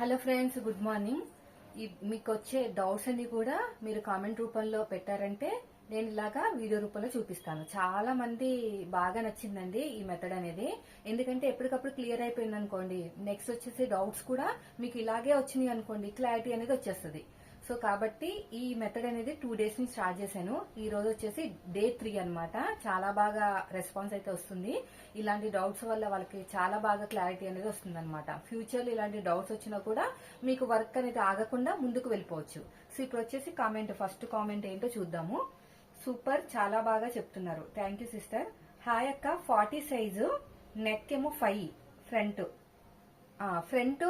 Hello friends good morning. ఈ- మీకు వచ్చే డౌట్స్ అన్ని కూడా మీరు కామెంట్ రూపంలో పెట్టారంటే నేను ఇలాగా వీడియో రూపంలో చూపిస్తాను. చాలా మంది బాగా నచ్చిందండి ఈ మెథడ్ అనేది. ఎందుకంటే ఎప్పటికప్పుడు క్లియర్ అయిపోయింది అనుకోండి నెక్స్ట్ వచ్చేసి డౌట్స్ కూడా మీకు ఇలాగే వచ్చినాయి అనుకోండి క్లారిటీ అనేది వచ్చేస్తుంది. సో కాబట్టి ఈ మెథడ్ అనేది టూ డేస్ నుంచి స్టార్ట్ చేశాను. ఈ రోజు వచ్చేసి డే త్రీ అనమాట చాలా బాగా రెస్పాన్స్ అయితే వస్తుంది. ఇలాంటి డౌట్స్ వల్ల వాళ్ళకి చాలా బాగా క్లారిటీ అనేది వస్తుంది అనమాట ఫ్యూచర్ ఇలాంటి డౌట్స్ వచ్చినా కూడా మీకు వర్క్ అనేది ఆగకుండా ముందుకు వెళ్ళిపోవచ్చు. సో ఇప్పుడు వచ్చేసి కామెంట్ ఫస్ట్ కామెంట్ ఏంటో చూద్దాము. సూపర్ చాలా బాగా చెప్తున్నారు. థ్యాంక్ యూ సిస్టర్ హాయ్ అక్క ఫార్టీ సైజు నెక్ ఏమో ఫైవ్ ఫ్రంట్ ఫ్రంట్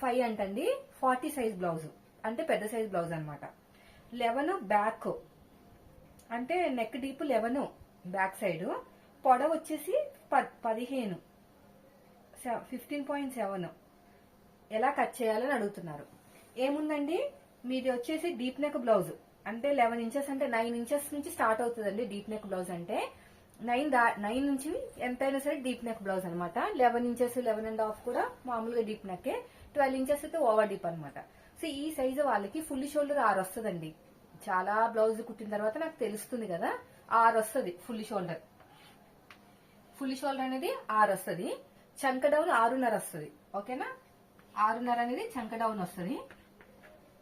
ఫైవ్ అంటండి. ఫార్టీ సైజ్ బ్లౌజ్ అంటే పెద్ద సైజ్ బ్లౌజ్ అనమాట లెవెన్ బ్యాక్. అంటే neck deep eleven back side. పొడవ వచ్చేసి పదిహేను. Fifteen point seven. ఎలా కట్ చేయాలని అడుగుతున్నారు. ఏముందండి? మీది వచ్చేసి డీప్ నెక్ బ్లౌజ్. అంటే లెవెన్ ఇంచెస్ అంటే నైన్ ఇంచెస్ నుంచి స్టార్ట్ అవుతుందండి డీప్ నెక్ బ్లౌజ్ అంటే. నైన్ నైన్ నుంచి ఎంతైనా సరే డీప్ నెక్ బ్లౌజ్ అనమాట eleven inches eleven and half కూడా మామూలుగా డీప్ నెక్ ట్వెల్వ్ ఇంచెస్ అయితే ఓవర్ డీప్ అనమాట సో ఈ సైజు వాళ్ళకి ఫుల్ షోల్డర్ ఆరు వస్తుందండి. చాలా బ్లౌజ్ కుట్టిన తర్వాత నాకు తెలుస్తుంది కదా ఆరు వస్తుంది ఫుల్ షోల్డర్. ఫుల్ షోల్డర్ అనేది ఆరు వస్తుంది. చంక డౌన్ ఆరున్నర వస్తుంది. ఓకేనా? ఆరున్నర అనేది చంక డౌన్ వస్తుంది.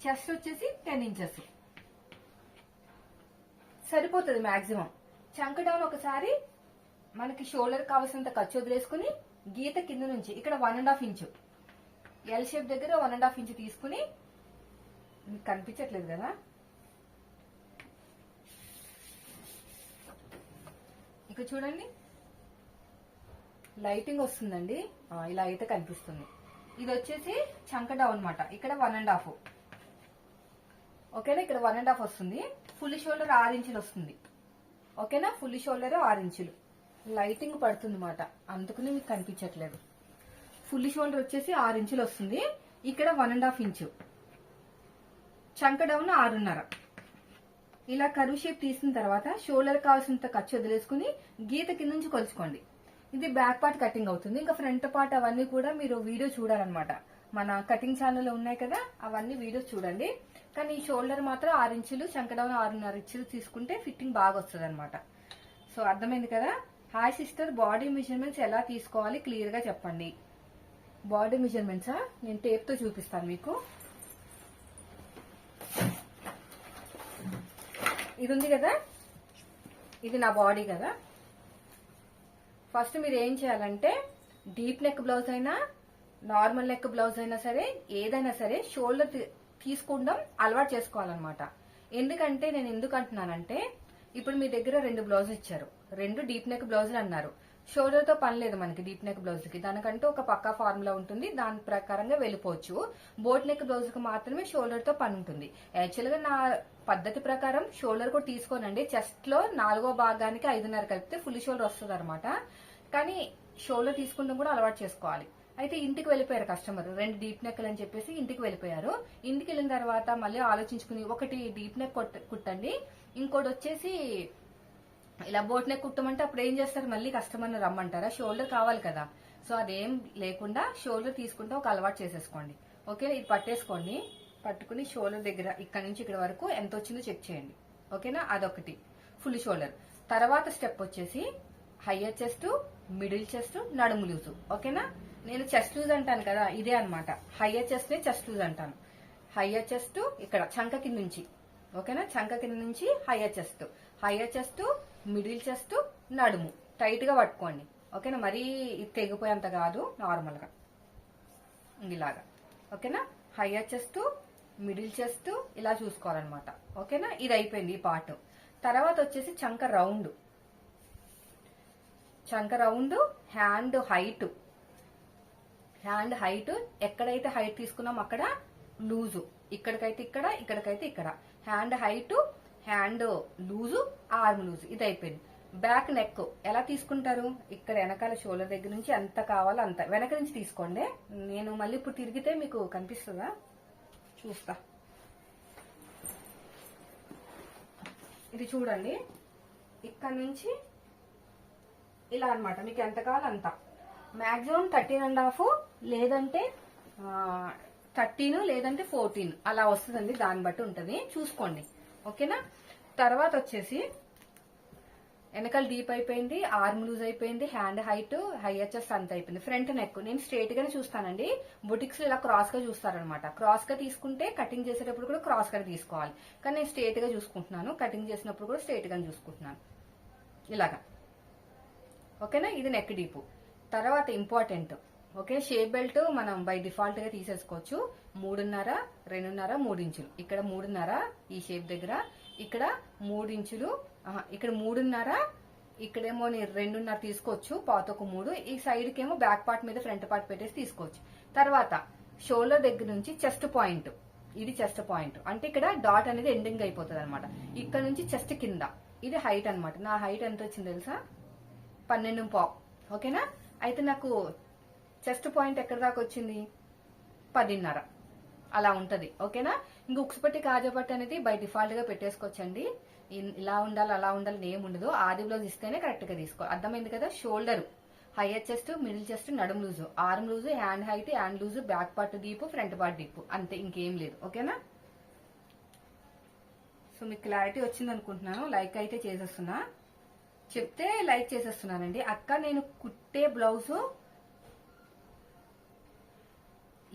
చెస్ట్ వచ్చేసి టెన్ ఇంచెస్. సరిపోతుంది మాక్సిమం. చంక డౌన్ ఒకసారి మనకి షోల్డర్ కావాల్సినంత ఖర్చు వదిలేసుకుని గీత కింద నుంచి ఇక్కడ one and half inch. L shape దగ్గర వన్ అండ్ హాఫ్ ఇంచు తీసుకుని మీకు కనిపించట్లేదు కదా? ఇక చూడండి. లైటింగ్ వస్తుందండి. ఇలా అయితే కనిపిస్తుంది. ఇది వచ్చేసి చంక డౌన్ అనమాట ఇక్కడ వన్ అండ్ హాఫ్. ఓకేనా? ఇక్కడ వన్ అండ్ హాఫ్ వస్తుంది. ఫుల్ షోల్డర్ ఆరు ఇంచులు వస్తుంది. ఓకేనా? ఫుల్ షోల్డర్ ఆరు ఇంచులు. లైటింగ్ పడుతుంది అనమాట అందుకని మీకు కనిపించట్లేదు. ఫుల్ షోల్డర్ వచ్చేసి ఆరు ఇంచులు వస్తుంది. ఇక్కడ వన్ అండ్ హాఫ్ ఇంచు. చంక డౌన్ ఆరున్నర. ఇలా కరువు షేప్ తీసిన తర్వాత షోల్డర్ కావాల్సినంత ఖర్చు వదిలేసుకుని గీత కింద నుంచి కొలుచుకోండి. ఇది బ్యాక్ పార్ట్ కటింగ్ అవుతుంది. ఇంకా ఫ్రంట్ పార్ట్ అవన్నీ కూడా మీరు వీడియో చూడాలన్నమాట. మన కటింగ్ ఛానల్లో ఉన్నాయి కదా అవన్నీ వీడియోస్ చూడండి. కానీ ఈ షోల్డర్ మాత్రం ఆరు ఇంచులు చంకడౌన్ ఆరున్నర ఇంచులు తీసుకుంటే ఫిట్టింగ్ బాగా వస్తుంది అనమాట సో అర్థమైంది కదా? హాయ్ సిస్టర్ బాడీ మెజర్మెంట్స్ ఎలా తీసుకోవాలి? క్లియర్గా చెప్పండి. బాడీ మెజర్మెంట్సా నేను టేప్తో చూపిస్తాను మీకు. ఇది ఉంది కదా? ఇది నా బాడీ కదా. ఫస్ట్ మీరు ఏం చేయాలంటే డీప్ నెక్ బ్లౌజ్ అయినా నార్మల్ నెక్ బ్లౌజ్ అయినా సరే ఏదైనా సరే షోల్డర్ తీ- అలవాటు చేసుకోవాలన్నమాట. ఎందుకంటే నేను ఎందుకు అంటున్నానంటే ఇప్పుడు మీ దగ్గర రెండు బ్లౌజ్ ఇచ్చారు. రెండు డీప్ నెక్ బ్లౌజులు అన్నారు. షోల్డర్తో పని లేదు మనకి డీప్ నెక్ బ్లౌజ్కి దానికంటూ ఒక పక్కా ఫార్ములా ఉంటుంది. దాని ప్రకారంగా వెళ్ళిపోవచ్చు. బోట్ నెక్ బ్లౌజ్కి మాత్రమే షోల్డర్తో పని ఉంటుంది. యాక్చువల్గా నా పద్ధతి ప్రకారం షోల్డర్ కూడా తీసుకోనండి. చెస్ట్లో నాలుగో భాగానికి ఐదున్నర కలిపితే ఫుల్ షోల్డర్ వస్తుంది అనమాట కానీ షోల్డర్ తీసుకుంటాం కూడా అలవాటు చేసుకోవాలి. అయితే ఇంటికి వెళ్ళిపోయారు కస్టమర్. రెండు డీప్ నెక్లు అని చెప్పేసి ఇంటికి వెళ్ళిపోయారు. ఇంటికి వెళ్ళిన తర్వాత మళ్ళీ ఆలోచించుకుని ఒకటి డీప్ నెక్ కుట్టండి. ఇంకోటి వచ్చేసి ఇలా బోట్ నెక్ కుట్టమంటే అప్పుడు ఏం చేస్తారు? మళ్ళీ కస్టమర్ని రమ్మంటారా? షోల్డర్ కావాలి కదా. సో అదేం లేకుండా షోల్డర్ తీసుకుంటే ఒక అలవాటు చేసేసుకోండి. ఓకే? ఇది పట్టేసుకోండి. పట్టుకుని షోల్డర్ దగ్గర ఇక్కడ నుంచి ఇక్కడ వరకు ఎంత వచ్చిందో చెక్ చేయండి. ఓకేనా? అదొకటి. Full shoulder. తర్వాత స్టెప్ వచ్చేసి హయ్యర్ చెస్ట్ మిడిల్ చెస్ట్ నడుము లూజు. ఓకేనా? నేను చెస్ట్ లూజ్ అంటాను కదా ఇదే అన్నమాట. హయ్యర్ చెస్ట్ నే చెస్ట్ లూజ్ అంటాను. హయ్యర్ చెస్ట్ ఇక్కడ చంక కింద నుంచి. ఓకేనా? చంక కింద నుంచి higher chest higher chest middle chest నడుము. టైట్గా పట్టుకోండి. ఓకేనా? మరీ తెగిపోయేంత కాదు నార్మల్గా. ఇలాగా. ఓకేనా? హయ్యర్ చెస్ట్ మిడిల్ చెస్ట్ ఇలా చూసుకోవాలన్నమాట. ఓకేనా? ఇది అయిపోయింది ఈ పార్ట్ తర్వాత వచ్చేసి చంక రౌండ్ చంక round hand height hand height ఎక్కడైతే హైట్ తీసుకున్నాం అక్కడ లూజు ఇక్కడికైతే ఇక్కడ ఇక్కడికైతే ఇక్కడ. Hand height hand loose arm loose. ఇది అయిపోయింది. బ్యాక్ నెక్ ఎలా తీసుకుంటారు? ఇక్కడ వెనకాల షోల్డర్ దగ్గర నుంచి ఎంత కావాలో అంత. వెనక నుంచి తీసుకోండి. నేను మళ్ళీ ఇప్పుడు తిరిగితే మీకు కనిపిస్తుందా? చూస్తా. ఇది చూడండి. ఇక్కడ నుంచి ఇలా అన్నమాట. మీకు ఎంత కావాలో అంత. మాక్సిమం థర్టీన్ అండ్ హాఫ్ లేదంటే థర్టీన్ లేదంటే ఫోర్టీన్. అలా వస్తుందండి దాన్ని బట్టి ఉంటుంది. చూసుకోండి. ఓకేనా? తర్వాత వచ్చేసి వెనకాల డీప్ అయిపోయింది ఆర్మ్ లూజ్ అయిపోయింది హ్యాండ్ హైట్ హై అంత అయిపోయింది. Front neck. నేను స్ట్రేట్ గానే చూస్తానండి. బుటిక్స్ ఇలా క్రాస్గా చూస్తారనమాట క్రాస్గా తీసుకుంటే కటింగ్ చేసేటప్పుడు కూడా క్రాస్గా తీసుకోవాలి. కానీ నేను స్ట్రేట్గా చూసుకుంటున్నాను. కటింగ్ చేసినప్పుడు కూడా స్ట్రేట్ గానే చూసుకుంటున్నాను. ఇలాగా. ఓకేనా? ఇది నెక్ డీపు. తర్వాత ఇంపార్టెంట్. ఓకే షేప్ బెల్ట్ మనం బై డిఫాల్ట్గా తీసేసుకోవచ్చు. మూడున్నర రెండున్నర మూడు ఇంచులు ఇక్కడ మూడున్నర ఈ షేప్ దగ్గర. ఇక్కడ మూడు ఇంచులు ఇక్కడ మూడున్నర ఇక్కడేమో రెండున్నర తీసుకోవచ్చు పాత ఒక మూడు. ఈ సైడ్ కేమో బ్యాక్ పార్ట్ మీద ఫ్రంట్ పార్ట్ పెట్టేసి తీసుకోవచ్చు. తర్వాత షోల్డర్ దగ్గర నుంచి చెస్ట్ పాయింట్ ఇది చెస్ట్ పాయింట్ అంటే ఇక్కడ డాట్ అనేది ఎండింగ్ అయిపోతుంది అనమాట ఇక్కడ నుంచి చెస్ట్ కింద. ఇది హైట్ అన్నమాట. నా హైట్ ఎంత వచ్చింది తెలుసా? పన్నెండు పావు. ఓకేనా? అయితే నాకు చెస్ట్ పాయింట్ ఎక్కడి దాకా వచ్చింది? పదిన్నర. అలా ఉంటది. ఓకేనా? ఇంక ఉక్సుపట్టి కాజాపట్టి అనేది బై డిఫాల్ట్గా పెట్టేసుకోవచ్చండి ఇలా ఉండాలి అలా ఉండాలి ఏం ఉండదు ఆది బ్లౌజ్ ఇస్తేనే కరెక్ట్గా తీసుకో అర్థమైంది కదా? Shoulder. Higher chest middle chest నడుము loose. Arm loose hand height hand loose back part deep front part deep. అంతే ఇంకేం లేదు. ఓకేనా? సో మీకు క్లారిటీ వచ్చింది అనుకుంటున్నాను. లైక్ అయితే చేసేస్తున్నా. చెప్తే లైక్ చేసేస్తున్నానండి. అక్క నేను కుట్టే బ్లౌజు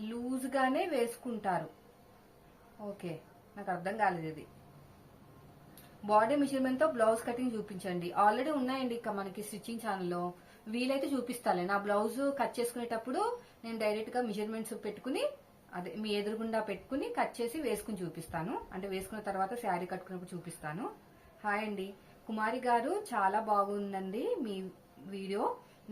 లూజ్గానే వేసుకుంటారు. ఓకే నాకు అర్థం కాలేదు ఇది. బాడీ మెషర్మెంట్తో బ్లౌజ్ కటింగ్ చూపించండి. ఆల్రెడీ ఉన్నాయండి ఇక మనకి స్టిచ్చింగ్ ఛానల్లో. వీలైతే చూపిస్తాలే. నా బ్లౌజ్ కట్ చేసుకునేటప్పుడు నేను డైరెక్ట్గా మెజర్మెంట్స్ పెట్టుకుని అదే మీ ఎదురుగుండా పెట్టుకుని కట్ చేసి వేసుకుని చూపిస్తాను. అంటే వేసుకున్న తర్వాత శారీ కట్టుకున్నప్పుడు చూపిస్తాను. హాయ్ అండి. కుమారి గారు చాలా బాగుందండి మీ వీడియో.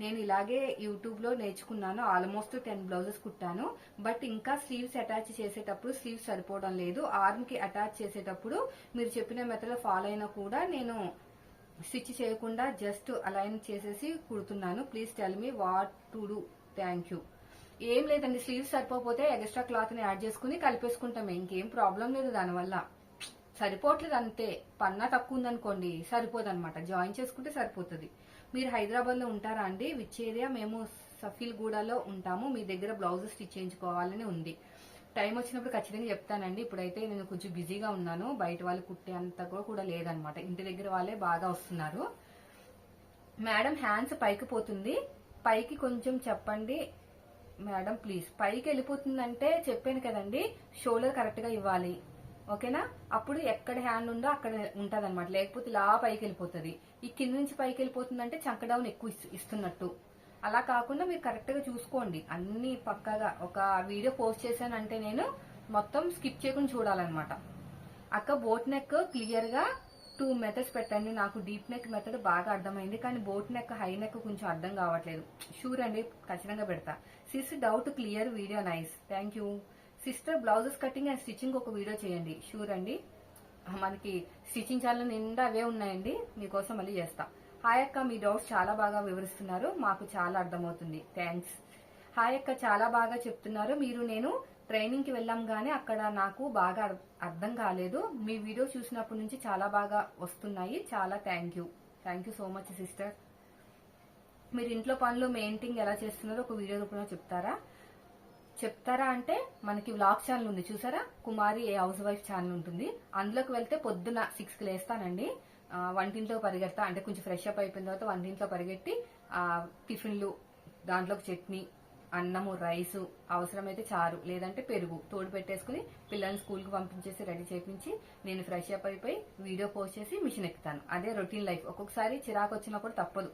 నేను ఇలాగే యూట్యూబ్లో నేర్చుకున్నాను. ఆల్మోస్ట్ టెన్ బ్లౌజెస్ కుట్టాను. బట్ ఇంకా స్లీవ్స్ అటాచ్ చేసేటప్పుడు స్లీవ్స్ సరిపోవడం లేదు. ఆర్మ్కి అటాచ్ చేసేటప్పుడు మీరు చెప్పిన మెథడ్ ఫాలో అయినా కూడా నేను స్టిచ్ చేయకుండా జస్ట్ అలైన్ చేసేసి కుడుతున్నాను. Please tell me what to do thank you ఏం లేదండి. స్లీవ్స్ సరిపోతే ఎక్స్ట్రా క్లాత్ని యాడ్ చేసుకుని కలిపేసుకుంటాం. ఇంకేం ప్రాబ్లం లేదు దానివల్ల సరిపోవట్లేదు అంతే. పన్నా తక్కువ ఉందనుకోండి సరిపోదు అనమాట జాయిన్ చేసుకుంటే సరిపోతుంది. మీరు హైదరాబాద్లో ఉంటారా అండి? విచ్ ఏరియా మేము సఫీల్గూడలో ఉంటాము. మీ దగ్గర బ్లౌజెస్ స్టిచ్ చేయించుకోవాలని ఉంది. టైం వచ్చినప్పుడు ఖచ్చితంగా చెప్తానండి. ఇప్పుడైతే నేను కొంచెం బిజీగా ఉన్నాను. బయట వాళ్ళు కుట్టే అంత కూడా లేదనమాట. ఇంటి దగ్గర వాళ్ళే బాగా వస్తున్నారు. మేడం హ్యాండ్స్ పైకి పోతుంది. పైకి కొంచెం చెప్పండి. Madam please. పైకి వెళ్ళిపోతుందంటే చెప్పాను కదండి. షోల్డర్ కరెక్ట్గా ఇవ్వాలి. ఓకేనా? అప్పుడు ఎక్కడ హ్యాండ్ ఉందో అక్కడ ఉంటుంది అనమాట లేకపోతే ఇలా పైకి వెళ్ళిపోతుంది. ఈ కింద నుంచి పైకి వెళ్ళిపోతుందంటే చంక డౌన్ ఎక్కువ ఇస్తు- ఇస్తున్నట్టు. అలా కాకుండా మీరు కరెక్ట్గా చూసుకోండి. అన్ని పక్కగా ఒక వీడియో పోస్ట్ చేశానంటే నేను మొత్తం స్కిప్ చేయకుండా చూడాలన్నమాట. అక్క బోట్ నెక్ క్లియర్గా టూ మెథడ్స్ పెట్టండి. నాకు డీప్ నెక్ మెథడ్ బాగా అర్థమైంది. కానీ బోట్ నెక్ హై నెక్ కొంచెం అర్థం కావట్లేదు. షూర్ అండి ఖచ్చితంగా పెడతా. Sis doubt clear video nice thank you sister blouses cutting and stitching ఒక వీడియో చేయండి. షూర్ అండి. మనకి స్టిచ్చింగ్ ఛానల్ నిండా అవే ఉన్నాయండి. మీకోసం మళ్ళీ చేస్తా. హాయ్ అక్క మీ డౌట్స్ చాలా బాగా వివరిస్తున్నారు. మాకు చాలా అర్థమవుతుంది. థ్యాంక్స్ హాయ్ అక్క చాలా బాగా చెప్తున్నారు. మీరు నేను ట్రైనింగ్కి వెళ్ళాం అక్కడ నాకు బాగా అర్- అర్థం కాలేదు. మీ వీడియో చూసినప్పటి నుంచి చాలా బాగా వస్తున్నాయి. చాలా thank you thank you so much sister మీరు ఇంట్లో పనులు మెయింటింగ్ ఎలా చేస్తున్నారో ఒక వీడియో రూపంలో చెప్తారా? చెప్తారా అంటే మనకి వ్లాగ్ ఛానల్ ఉంది చూసారా? Kumari a housewife channel ఉంటుంది. అందులోకి వెళ్తే పొద్దున సిక్స్కి లేస్తానండి వంటింట్లో పరిగెడతా అంటే కొంచెం ఫ్రెష్ అప్ అయిపోయిన తర్వాత వంటింట్లో పరిగెట్టి ఆ, టిఫిన్లు దాంట్లోకి చట్నీ అన్నము రైస్ అవసరమైతే చారు లేదంటే పెరుగు తోడు పెట్టేసుకుని పిల్లల్ని స్కూల్కి పంపించేసి రెడీ చేపించి నేను ఫ్రెష్ అప్ అయిపోయి వీడియో పోస్ట్ చేసి మిషన్ ఎక్కుతాను. అదే రొటీన్ లైఫ్. ఒక్కొక్కసారి చిరాకు వచ్చినప్పుడు తప్పదు.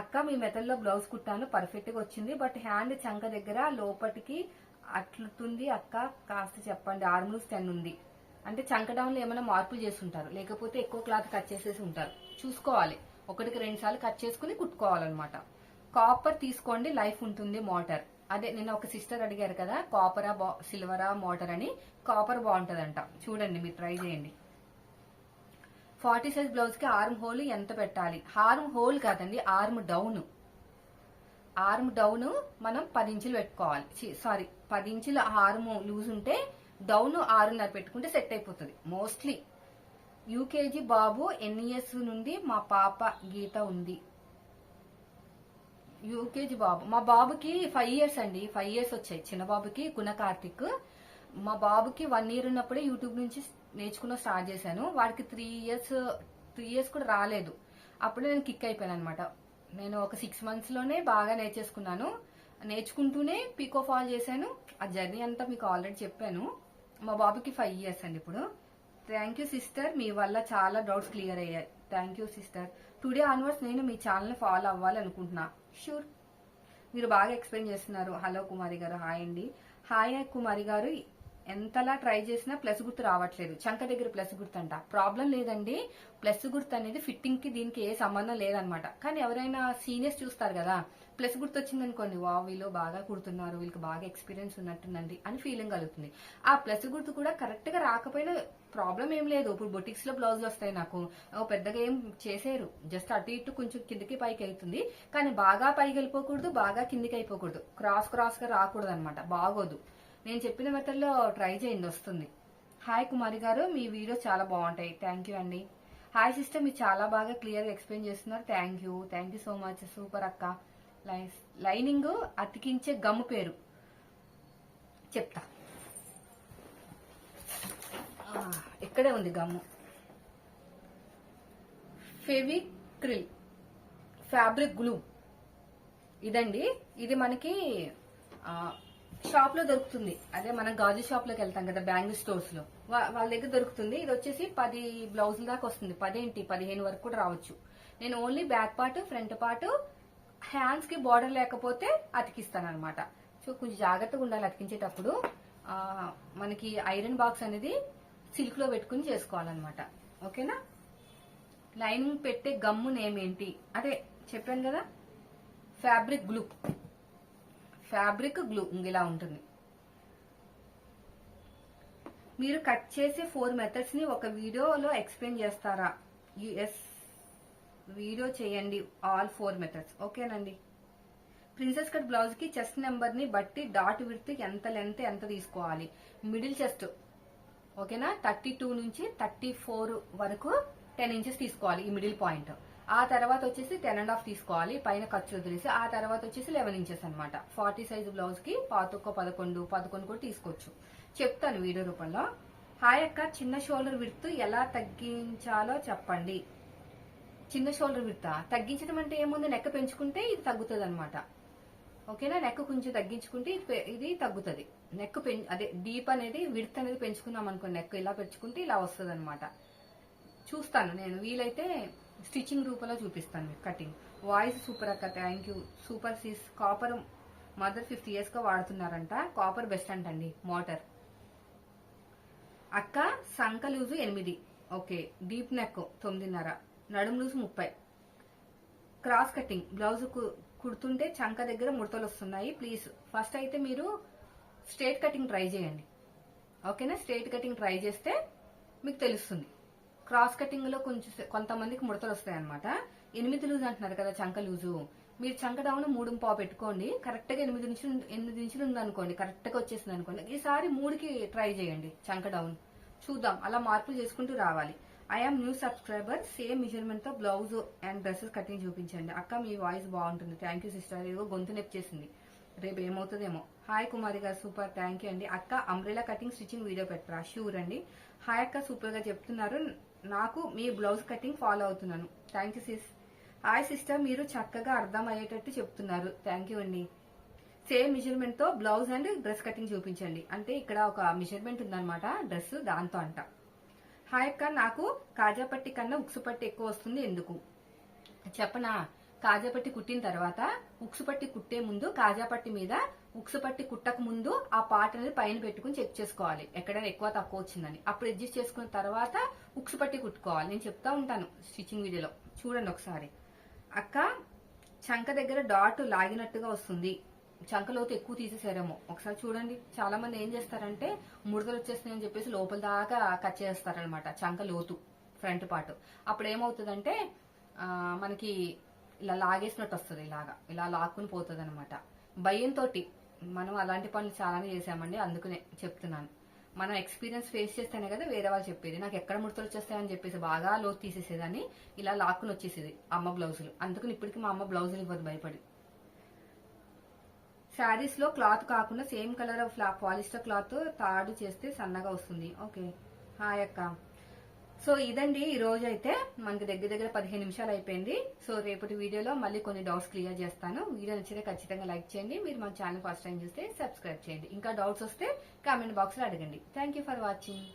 అక్క మీ మెథడ్లో బ్లౌజ్ కుట్టాను పర్ఫెక్ట్గా వచ్చింది బట్ హ్యాండ్ చంక దగ్గర లోపటికి అట్లుతుంది అక్క కాస్త చెప్పండి ఆర్మ్లూస్ టెన్ ఉంది. అంటే చంక డౌన్లో ఏమైనా మార్పులు చేసుంటారు లేకపోతే ఎక్కువ క్లాత్ కట్ చేసేసి ఉంటారు. చూసుకోవాలి. ఒకటికి రెండు సార్లు కట్ చేసుకుని కుట్టుకోవాలన్నమాట. కాపర్ తీసుకోండి లైఫ్ ఉంటుంది మోటార్ అదే నిన్న ఒక సిస్టర్ అడిగారు కదా కాపరా సిల్వరా మోటార్ అని. కాపర్ బాగుంటుందంట. చూడండి మీరు ట్రై చేయండి. ఫార్టీ సైజ్ బ్లౌజ్కి ఆర్మ్ హోల్ ఎంత పెట్టాలి? ఆర్మ్ హోల్ కాదండి ఆర్మ్ డౌన్. ఆర్మ్ డౌన్ మనం పది ఇంచులు పెట్టుకోవాలి. సారీ పది ఇంచుల ఆర్మ్ లూజ్ ఉంటే డౌన్ ఆరున్నర పెట్టుకుంటే సెట్ అయిపోతుంది మోస్ట్లీ. యూకేజీ బాబు ఎన్ని ఇయర్స్ నుండి మా పాప గీత ఉంది. యూకేజీ బాబు మా బాబుకి ఫైవ్ ఇయర్స్ అండి ఫైవ్ ఇయర్స్ వచ్చాయి. చిన్న బాబుకి గుణ కార్తిక్. మా బాబుకి వన్ ఇయర్ ఉన్నప్పుడే యూట్యూబ్ నుంచి నేర్చుకున్న స్టార్ట్ చేశాను. వాడికి త్రీ ఇయర్స్ త్రీ ఇయర్స్ కూడా రాలేదు. అప్పుడే నేను కిక్ అయిపోయాను అనమాట నేను ఒక సిక్స్ మంత్స్లోనే బాగా నేర్చేసుకున్నాను. నేర్చుకుంటూనే పీకో ఫాల్ చేశాను. ఆ జర్నీ అంతా మీకు ఆల్రెడీ చెప్పాను. మా బాబుకి ఫైవ్ ఇయర్స్ అండి ఇప్పుడు. థ్యాంక్ యూ సిస్టర్ మీ వల్ల చాలా డౌట్స్ క్లియర్ అయ్యాయి. Thank you sister today onwards నేను మీ ఛానల్ ఫాలో అవ్వాలి అనుకుంటున్నా. షూర్ మీరు బాగా ఎక్స్ప్లెయిన్ చేస్తున్నారు. హలో కుమారి గారు. హాయ్ అండి. హాయ్ కుమారి గారు. ఎంతలా ట్రై చేసినా ప్లస్ గుర్తు రావట్లేదు. చంక దగ్గర ప్లస్ గుర్తు అంట ప్రాబ్లం లేదండి. ప్లస్ గుర్తు అనేది ఫిట్టింగ్కి దీనికి ఏ సంబంధం లేదనమాట. కానీ ఎవరైనా సీనియర్స్ చూస్తారు కదా ప్లస్ గుర్తు వచ్చింది అనుకోండి వా వీళ్ళు బాగా కుడుతున్నారు వీళ్ళకి బాగా ఎక్స్పీరియన్స్ ఉన్నట్టుందండి అని ఫీలింగ్ కలుగుతుంది. ఆ ప్లస్ గుర్తు కూడా కరెక్ట్గా రాకపోయినా ప్రాబ్లం ఏం లేదు. ఇప్పుడు బొటిక్స్లో బ్లౌజులు వస్తాయి నాకు. పెద్దగా ఏం చేసేరు జస్ట్ అటు ఇటు కొంచెం కిందికి పైకి అవుతుంది కానీ బాగా పైకి వెళ్ళిపోకూడదు బాగా కిందికి అయిపోకూడదు. క్రాస్ క్రాస్గా రాకూడదు అనమాట బాగోదు. నేను చెప్పిన మెథడ్లో ట్రై చేయండి వస్తుంది. హాయ్ కుమారి గారు మీ వీడియో చాలా బాగుంటాయి. థ్యాంక్ యూ అండి. హాయ్ సిస్టర్ మీరు చాలా బాగా క్లియర్గా ఎక్స్ప్లెయిన్ చేస్తున్నారు. Thank you thank you so much super అక్క. లైనింగ్ అతికించే గమ్ పేరు. చెప్తా. ఇక్కడే ఉంది గమ్ము ఫెవిక్రిల్ ఫ్యాబ్రిక్ గ్లూ ఇదండి. ఇది మనకి షాప్లో దొరుకుతుంది. అదే మనం గాజు షాప్లోకి వెళ్తాం కదా బ్యాంగిల్ స్టోర్స్లో. వాళ్ళ దగ్గర దొరుకుతుంది. ఇది వచ్చేసి పది బ్లౌజుల దాకా వస్తుంది. పదేంటి? పదిహేను వరకు కూడా రావచ్చు. నేను only back part front part హ్యాండ్స్కి బార్డర్ లేకపోతే అతికిస్తాను అనమాట సో కొంచెం జాగ్రత్తగా ఉండాలి అతికించేటప్పుడు. మనకి ఐరన్ బాక్స్ అనేది సిల్క్లో పెట్టుకుని చేసుకోవాలన్నమాట. ఓకేనా? లైనింగ్ పెట్టే గమ్ము నేమ్ ఏంటి అదే చెప్పాను కదా ఫ్యాబ్రిక్ గ్లూ ఫ్యాబ్రిక్ గ్లూ ఇలా ఉంటుంది. మీరు కట్ చేసే ఫోర్ మెథడ్స్ని ఒక వీడియోలో ఎక్స్ప్లెయిన్ చేస్తారా? ఎస్ వీడియో చేయండి ఆల్ ఫోర్ మెథడ్స్ ఓకేనండి? ప్రిన్సెస్ కట్ బ్లౌజ్కి చెస్ట్ నెంబర్ని బట్టి డాట్ విడ్త్ ఎంత లెంత్ ఎంత తీసుకోవాలి? మిడిల్ చెస్ట్ ఓకేనా? థర్టీ టూ నుంచి థర్టీ ఫోర్ వరకు టెన్ ఇంచెస్ తీసుకోవాలి ఈ మిడిల్ పాయింట్. ఆ తర్వాత వచ్చేసి టెన్ అండ్ హాఫ్ తీసుకోవాలి పైన ఖర్చు వదిలేసి ఆ తర్వాత వచ్చేసి లెవెన్ ఇంచెస్ అనమాట ఫార్టీ సైజ్ బ్లౌజ్కి పాతొక్క పదకొండు పదకొండు కూడా తీసుకోవచ్చు. చెప్తాను వీడియో రూపంలో. హాయ్ అక్క చిన్న షోల్డర్ విడ్త్ ఎలా తగ్గించాలో చెప్పండి. చిన్న షోల్డర్ విడతా తగ్గించడం అంటే ఏముంది? నెక్క పెంచుకుంటే ఇది తగ్గుతుంది అనమాట ఓకేనా? నెక్ కొంచెం తగ్గించుకుంటే ఇది పె- ఇది తగ్గుతుంది. నెక్ పెం అదే డీప్ అనేది విడత్ అనేది పెంచుకున్నాం అనుకో నెక్ ఇలా పెంచుకుంటే ఇలా వస్తుంది అనమాట చూస్తాను నేను. వీలైతే స్టిచ్చింగ్ రూపంలో చూపిస్తాను మీకు కటింగ్. వాయిస్ సూపర్ అక్క thank you super sis copper mother fifty ఇయర్స్గా వాడుతున్నారంట. కాపర్ బెస్ట్ అంటండి మోటార్ అక్క సంక లూజు ఎనిమిది. ఓకే డీప్ నెక్ తొమ్మిదిన్నర. నడుము లూజు ముప్పై. క్రాస్ కటింగ్ బ్లౌజ్ కు- కుడుతుంటే చంక దగ్గర ముడతలు వస్తున్నాయి. ప్లీజ్ ఫస్ట్ అయితే మీరు స్ట్రేట్ కటింగ్ ట్రై చేయండి. ఓకేనా స్ట్రేట్ కటింగ్ ట్రై చేస్తే మీకు తెలుస్తుంది. క్రాస్ కటింగ్లో కొంచెం కొంతమందికి ముడతలు వస్తాయి అనమాట ఎనిమిది లూజ్ అంటున్నారు కదా చంక లూజు. మీరు చంక డౌన్ మూడు పా పెట్టుకోండి. కరెక్ట్గా ఎనిమిది నుంచి ఎనిమిది నుంచి ఉంది అనుకోండి. కరెక్ట్గా వచ్చేసింది అనుకోండి. ఈసారి మూడుకి ట్రై చేయండి చంక డౌన్ చూద్దాం. అలా మార్పులు చేసుకుంటూ రావాలి. ఐఎమ్ న్యూ సబ్స్క్రైబర్ సేమ్ మెజర్మెంట్తో బ్లౌజ్ అండ్ డ్రెస్సెస్ కటింగ్ చూపించండి. అక్క మీ వాయిస్ బాగుంటుంది. థ్యాంక్ యూ సిస్టర్ ఇదిగో గొంతు నొప్పి చేసింది రేపు ఏమవుతుందేమో. హాయ్ కుమారి గారు. సూపర్ థ్యాంక్ యూ అండి. అక్క అంబ్రెలా కటింగ్ స్టిచ్చింగ్ వీడియో పెట్టరా? షూర్ అండి. హాయ్ అక్క. సూపర్గా చెప్తున్నారు. నాకు మీ బ్లౌజ్ కటింగ్ ఫాలో అవుతున్నాను. Thank you sis hi sister మీరు చక్కగా అర్థం అయ్యేటట్టు చెప్తున్నారు. థ్యాంక్ యూ అండి. సేమ్ మెజర్మెంట్తో బ్లౌజ్ అండ్ డ్రెస్ కటింగ్ చూపించండి. అంటే ఇక్కడ ఒక మెజర్మెంట్ ఉందన్నమాట. డ్రెస్ దాంతో అంట. హాయ్ అక్క. నాకు కాజాపట్టి కన్నా ఉక్సు పట్టి ఎక్కువ వస్తుంది. ఎందుకు? చెప్పనా? కాజాపట్టి కుట్టిన తర్వాత ఉక్సు పట్టి కుట్టే ముందు కాజాపట్టి మీద ఉక్స్ పట్టి కుట్టక ముందు ఆ పార్ట్ అనేది పైన పెట్టుకుని చెక్ చేసుకోవాలి. ఎక్కడైనా ఎక్కువ తక్కువ వచ్చిందని. అప్పుడు అడ్జస్ట్ చేసుకున్న తర్వాత ఉక్స్ పట్టి కుట్టుకోవాలి. నేను చెప్తా ఉంటాను స్టిచ్చింగ్ వీడియోలో చూడండి ఒకసారి. అక్క చంక దగ్గర డాట్ లాగినట్టుగా వస్తుంది. చంకలోతు ఎక్కువ తీసేసారేమో. ఒకసారి చూడండి. చాలా మంది ఏం చేస్తారంటే ముడతలు వచ్చేస్తున్నాయని చెప్పేసి లోపల దాకా కట్ చేస్తారనమాట చంక లోతు ఫ్రంట్ పార్ట్ అప్పుడు ఏమవుతుందంటే మనకి ఇలా లాగేసినట్టు వస్తుంది ఇలాగా. ఇలా లాక్కుని పోతుంది అనమాట భయంతో మనం అలాంటి పనులు చాలానే చేసామండి అందుకనే చెప్తున్నాను. మనం ఎక్స్పీరియన్స్ ఫేస్ చేస్తేనే కదా వేరే వాళ్ళు చెప్పేది. నాకు ఎక్కడ ముడతలు వచ్చేస్తాయని చెప్పేసి బాగా లోతు తీసేసేదని ఇలా లాక్కుని వచ్చేసేది అమ్మ బ్లౌజులు. అందుకని ఇప్పటికి మా అమ్మ బ్లౌజులు ఇవ్వదు భయపడి. శారీస్లో క్లాత్ కాకుండా సేమ్ కలర్ పాలిస్టర్ క్లాత్ తాడు చేస్తే సన్నగా వస్తుంది. ఓకే. హాయ్ అక్క. సో ఇదండి ఈ రోజు అయితే మనకి దగ్గర దగ్గర పదిహేను నిమిషాలు అయిపోయింది. సో రేపటి వీడియోలో మళ్ళీ కొన్ని డౌట్స్ క్లియర్ చేస్తాను. వీడియో నచ్చితే ఖచ్చితంగా లైక్ చేయండి. మీరు మన ఛానల్ ఫస్ట్ టైం చూస్తే సబ్స్క్రైబ్ చేయండి. ఇంకా డౌట్స్ వస్తే కామెంట్ బాక్స్లో అడగండి. Thank for watching